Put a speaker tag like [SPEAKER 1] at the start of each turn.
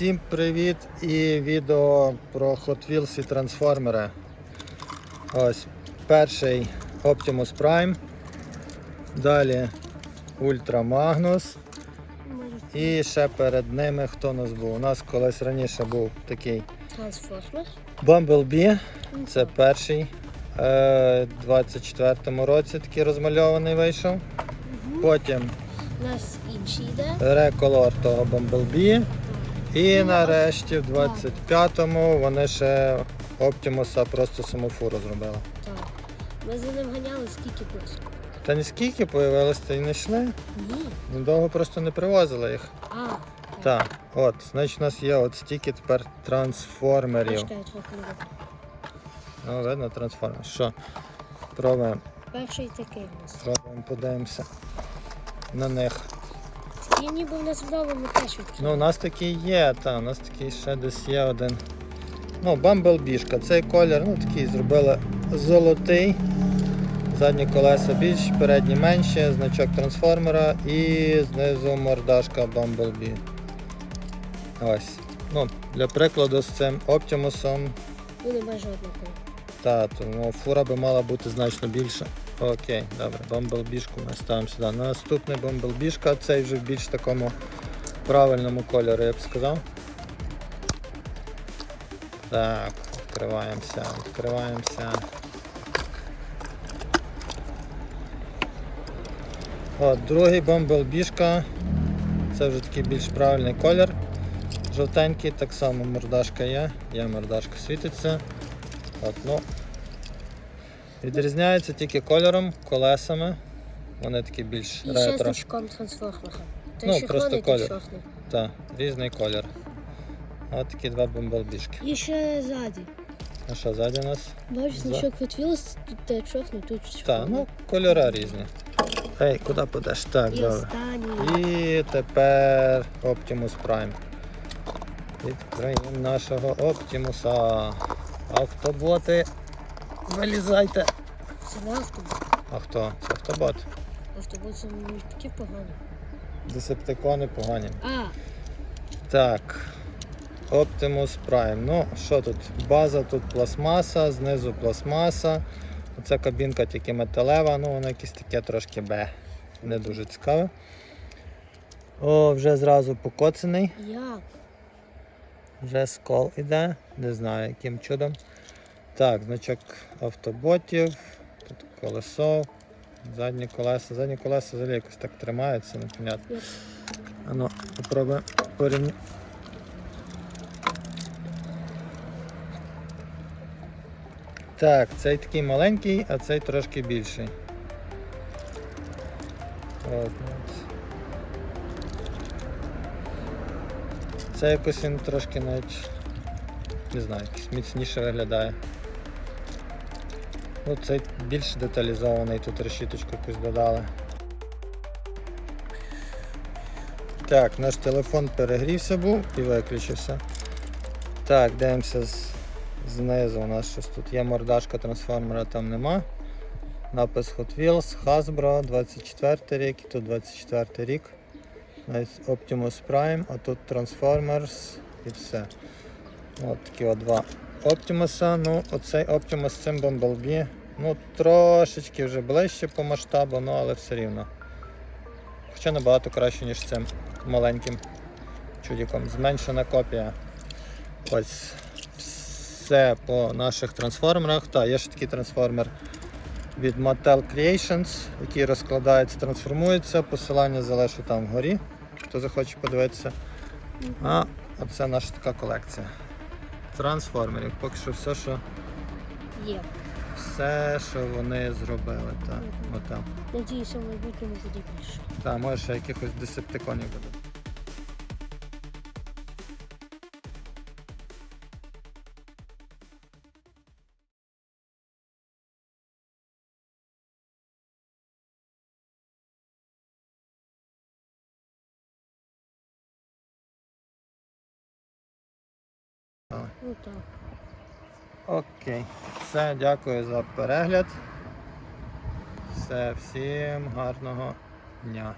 [SPEAKER 1] Всім привіт і відео про Hot Wheels і трансформери. Ось перший Optimus Prime. Далі Ultra Magnus. І ще перед ними хто у нас був? У нас колись раніше був такий
[SPEAKER 2] Трансформер.
[SPEAKER 1] Bumblebee. Це перший. Е, 24-му році такий розмальований вийшов. Потім
[SPEAKER 2] У нас інший йде.
[SPEAKER 1] реколор того Bumblebee. І нарешті в 25-му вони ще Оптимуса просто саму фуру зробили.
[SPEAKER 2] Так. Ми за ним ганяли скільки просто.
[SPEAKER 1] Та ні скільки появилось, та й не йшли.
[SPEAKER 2] Ні.
[SPEAKER 1] Ну, довго просто не привозили їх.
[SPEAKER 2] А,
[SPEAKER 1] Так, от, значить у нас є от стільки тепер трансформерів.
[SPEAKER 2] Чекай, трохи не видно.
[SPEAKER 1] Ну, видно трансформер. Що? Пробуємо,
[SPEAKER 2] Перший такий у нас.
[SPEAKER 1] пробуємо, подивимося на них.
[SPEAKER 2] Такі ніби в нас вдома теж відкрили.
[SPEAKER 1] Ну, у нас такий є, та, у нас такий ще десь є один. Ну, бамблбішка. Цей колір, ну такий зробили золотий. Задні колеса більш, передні менші, значок трансформера і знизу мордашка Bumblebee. Ось. Ну, для прикладу з цим Оптимусом,
[SPEAKER 2] Вони майже однакові.
[SPEAKER 1] та, то, ну, фура би мала бути значно більша. Окей, добре, бамблбішку ми ставимо сюди. Наступний бамблбішка, цей вже в більш такому правильному кольорі, я б сказав. Так, відкриваємося, відкриваємося. От, другий бамблбішка. Це вже такий більш правильний колір. Жовтенький, так само мордашка є, є мордашка світиться. От, ну, Відрізняється тільки кольором, колесами. Вони такі більш
[SPEAKER 2] І ще
[SPEAKER 1] ретро.
[SPEAKER 2] значком трансформера. Той
[SPEAKER 1] Ну,
[SPEAKER 2] червоний,
[SPEAKER 1] просто
[SPEAKER 2] той
[SPEAKER 1] колір.
[SPEAKER 2] чорний.
[SPEAKER 1] Так, різний колір. От такі два бомбалбішки.
[SPEAKER 2] І ще ззаді.
[SPEAKER 1] А що ззаді у нас?
[SPEAKER 2] Бачиш,
[SPEAKER 1] За-
[SPEAKER 2] значок відвілось, тут те чорний, тут
[SPEAKER 1] Так,
[SPEAKER 2] червоний.
[SPEAKER 1] ну кольори різні. Ей, куди подаш? Так,
[SPEAKER 2] І
[SPEAKER 1] добре.
[SPEAKER 2] останній.
[SPEAKER 1] І тепер Optimus Prime. Відкриємо нашого Оптимуса. Автоботи. Вилізайте.
[SPEAKER 2] Це не автобус.
[SPEAKER 1] А хто? Це автобот.
[SPEAKER 2] Автобус не такі погані.
[SPEAKER 1] Десептикони погані.
[SPEAKER 2] А,
[SPEAKER 1] Так. Optimus Prime. Ну, що тут? База тут пластмаса, знизу пластмаса. Оця кабінка тільки металева, ну воно якесь таке трошки бе. Не дуже цікаве. О, вже зразу покоцаний.
[SPEAKER 2] як?
[SPEAKER 1] Вже скол іде. Не знаю яким чудом. Так, значок автоботів. Тут колесо. Задні колеса. Задні колеса взагалі якось так тримаються, непонятно. А ну, попробуємо порівняти. Так, цей такий маленький, а цей трошки більший. От. Це якось він трошки навіть не знаю, якийсь міцніше виглядає. Ну, цей більш деталізований, тут решіточку якусь додали. Так, наш телефон перегрівся був і виключився. Так, дивимося знизу. У нас щось тут є мордашка трансформера, там нема. Напис Hot Wheels, Hasbro, 24 рік, і тут 24 рік. Навіть Optimus Prime, а тут Transformers і все. От такі от два Optimus. Ну, оцей Optimus з цим Bumblebee. Ну, трошечки вже ближче по масштабу, ну але все рівно. Хоча набагато краще, ніж цим маленьким чудіком. Зменшена копія. Ось все по наших трансформерах. Так, є ще такий трансформер від Mattel Creations, який розкладається, трансформується. Посилання залишу там вгорі, хто захоче подивитися. А оце наша така колекція. Трансформерів. Поки що все, що,
[SPEAKER 2] Є.
[SPEAKER 1] все, що вони зробили. Так, отам.
[SPEAKER 2] Надіюся, в майбутньому буде більше.
[SPEAKER 1] Так, може ще якихось десептиконів буде.
[SPEAKER 2] Ну так.
[SPEAKER 1] Окей. Все, дякую за перегляд. Все, всім гарного дня.